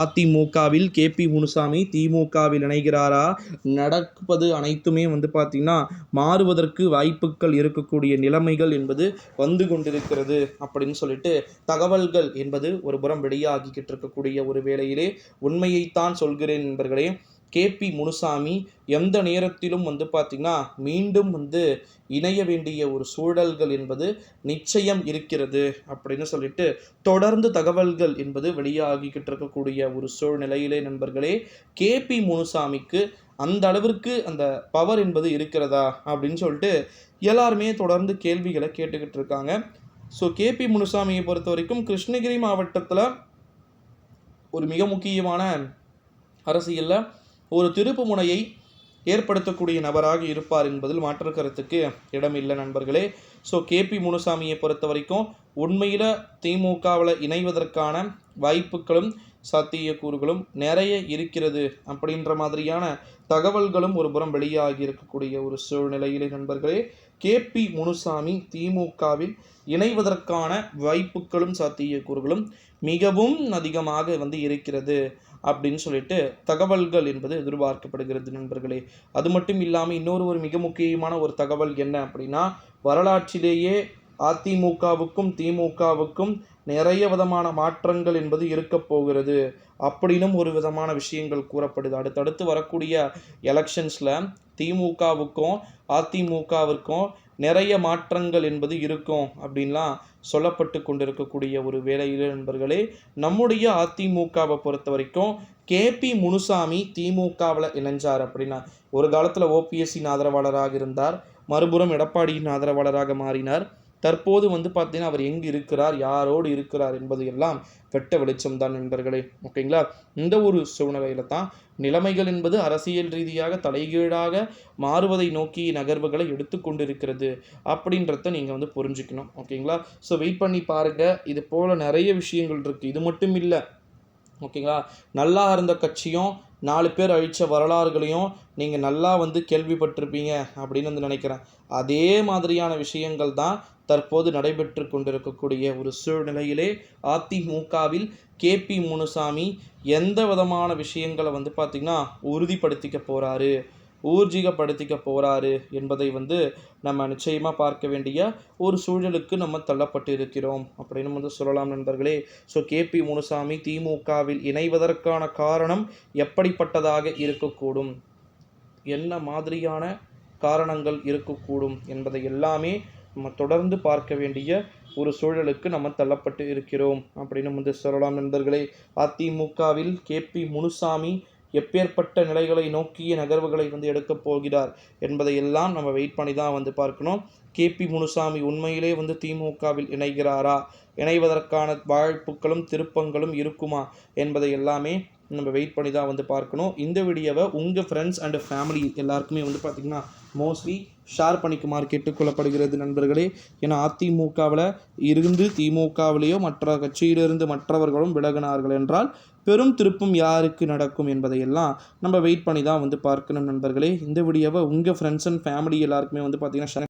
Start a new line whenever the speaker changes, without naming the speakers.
அதிமுகவில் K P Munusamy திமுகவில் இணைகிறாரா? நடப்பது அனைத்துமே வந்து பார்த்திங்கன்னா மாறுவதற்கு வாய்ப்புகள் இருக்கக்கூடிய நிலைமைகள் என்பது வந்து கொண்டிருக்கிறது அப்படின்னு சொல்லிட்டு தகவல்கள் என்பது ஒரு புறம் வெளியாகிக்கிட்டு இருக்கக்கூடிய ஒரு வேளையிலே உண்மையைத்தான் சொல்கிறேன் என்பர்களே கேபி முனுசாமி எந்த நேரத்திலும் வந்து பார்த்திங்கன்னா மீண்டும் வந்து இணைய வேண்டிய ஒரு சூழல்கள் என்பது நிச்சயம் இருக்கிறது அப்படின்னு சொல்லிட்டு தொடர்ந்து தகவல்கள் என்பது வெளியாகிக்கிட்டு இருக்கக்கூடிய ஒரு சூழ்நிலையிலே நண்பர்களே கேபி முனுசாமிக்கு அந்த அளவிற்கு அந்த பவர் என்பது இருக்கிறதா அப்படின்னு சொல்லிட்டு எல்லாருமே தொடர்ந்து கேள்விகளை கேட்டுக்கிட்டு இருக்காங்க. ஸோ கேபி முனுசாமியை பொறுத்த வரைக்கும் கிருஷ்ணகிரி மாவட்டத்தில் ஒரு மிக முக்கியமான அரசியலில் ஒரு திருப்பு முனையை ஏற்படுத்தக்கூடிய நபராக இருப்பார் என்பதில் மாற்று கருத்துக்கு இடமில்லை நண்பர்களே. ஸோ கேபி முனுசாமியை பொறுத்த வரைக்கும் உண்மையில் திமுகவில் இணைவதற்கான வாய்ப்புகளும் சாத்தியக்கூறுகளும் நிறைய இருக்கிறது அப்படின்ற மாதிரியான தகவல்களும் ஒரு புறம் வெளியாகி இருக்கக்கூடிய ஒரு சூழ்நிலையிலே நண்பர்களே கேபி முனுசாமி திமுகவில் இணைவதற்கான வாய்ப்புகளும் சாத்தியக்கூறுகளும் மிகவும் அதிகமாக வந்து இருக்கிறது அப்படின்னு சொல்லிட்டு தகவல்கள் என்பது எதிர்பார்க்கப்படுகிறது நண்பர்களே. அது மட்டும் இல்லாமல் இன்னொரு ஒரு மிக முக்கியமான ஒரு தகவல் என்ன அப்படின்னா வரலாற்றிலேயே அதிமுகவுக்கும் திமுகவுக்கும் நிறைய விதமான மாற்றங்கள் என்பது இருக்க போகிறது. அப்படின்னும் ஒரு விதமான விஷயங்கள் கூறப்படுது. அடுத்தடுத்து வரக்கூடிய எலெக்ஷன்ஸில் திமுகவுக்கும் அதிமுகவிற்கும் நிறைய மாற்றங்கள் என்பது இருக்கும் அப்படின்லாம் சொல்லப்பட்டு கொண்டிருக்கக்கூடிய ஒரு வேலையில் நண்பர்களே நம்முடைய அதிமுகவை பொறுத்த வரைக்கும் கேபி முனுசாமி திமுகவில் இணைஞ்சார் அப்படின்னா ஒரு காலத்தில் ஓபிஎஸ்சின் ஆதரவாளராக இருந்தார். மறுபுறம் எடப்பாடியின் ஆதரவாளராக மாறினார். தற்போது வந்து பார்த்தீங்கன்னா அவர் எங்கு இருக்கிறார் யாரோடு இருக்கிறார் என்பது எல்லாம் வெட்ட வெளிச்சம் தான் நண்பர்களே. ஓகேங்களா? இந்த ஒரு சூழ்நிலையில தான் நிலைமைகள் என்பது அரசியல் ரீதியாக தலைகீழாக மாறுவதை நோக்கி நகர்வுகளை எடுத்துக்கொண்டிருக்கிறது அப்படின்றத நீங்கள் வந்து புரிஞ்சுக்கணும். ஓகேங்களா? ஸோ வெயிட் பண்ணி பாருங்கள் இது போல் நிறைய விஷயங்கள் இருக்குது இது மட்டும் இல்லை. ஓகேங்களா? நல்லா இருந்த கட்சியும் நாலு பேர் அழித்த வரலாறுகளையும் நீங்கள் நல்லா வந்து கேள்விப்பட்டிருப்பீங்க அப்படின்னு வந்து நினைக்கிறேன். அதே மாதிரியான விஷயங்கள் தான் தற்போது நடைபெற்று கொண்டிருக்கக்கூடிய ஒரு சூழ்நிலையிலே அதிமுகவில் கேபி முனுசாமி எந்த விதமான விஷயங்களை வந்து பார்த்திங்கன்னா உறுதிப்படுத்திக்க போகிறாரு ஊர்ஜிகப்படுத்திக்க போகிறாரு என்பதை வந்து நம்ம நிச்சயமாக பார்க்க வேண்டிய ஒரு சூழலுக்கு நம்ம தள்ளப்பட்டு இருக்கிறோம் அப்படின்னு வந்து சொல்லலாம் நண்பர்களே. ஸோ கேபி முனுசாமி திமுகவில் இணைவதற்கான காரணம் எப்படிப்பட்டதாக இருக்கக்கூடும்? என்ன மாதிரியான காரணங்கள் இருக்கக்கூடும் என்பதை எல்லாமே நம்ம தொடர்ந்து பார்க்க வேண்டிய ஒரு சூழலுக்கு நம்ம தள்ளப்பட்டு இருக்கிறோம் அப்படின்னு வந்து சொல்லலாம் நண்பர்களே. அதிமுகவில் கேபி முனுசாமி எப்பேற்பட்ட நிலைகளை நோக்கிய நகர்வுகளை வந்து எடுக்கப் போகிறார் என்பதை எல்லாம் நம்ம வெயிட் பண்ணி தான் வந்து பார்க்கணும். கேபி முனுசாமி உண்மையிலே வந்து திமுகவில் இணைகிறாரா? இணைவதற்கான வாய்ப்புகளும் திருப்பங்களும் இருக்குமா என்பதை எல்லாமே நம்ம வெயிட் பண்ணி தான் வந்து பார்க்கணும். இந்த வீடியோவை உங்கள் ஃப்ரெண்ட்ஸ் அண்ட் ஃபேமிலி எல்லாருக்குமே வந்து பார்த்திங்கன்னா மோஸ்ட்லி ஷேர் பண்ணிக்குமாறு கேட்டுக்கொள்ளப்படுகிறது நண்பர்களே. ஏன்னா அதிமுகவில் இருந்து திமுகவிலேயோ மற்ற கட்சியிலிருந்து மற்றவர்களும் விலகினார்கள் என்றால் பெரும் திருப்பம் யாருக்கு நடக்கும் என்பதையெல்லாம் நம்ம வெயிட் பண்ணி தான் வந்து பார்க்கணும் நண்பர்களே. இந்த வீடியோவை உங்கள் ஃப்ரெண்ட்ஸ் அண்ட் ஃபேமிலி எல்லாருக்குமே வந்து பார்த்திங்கன்னா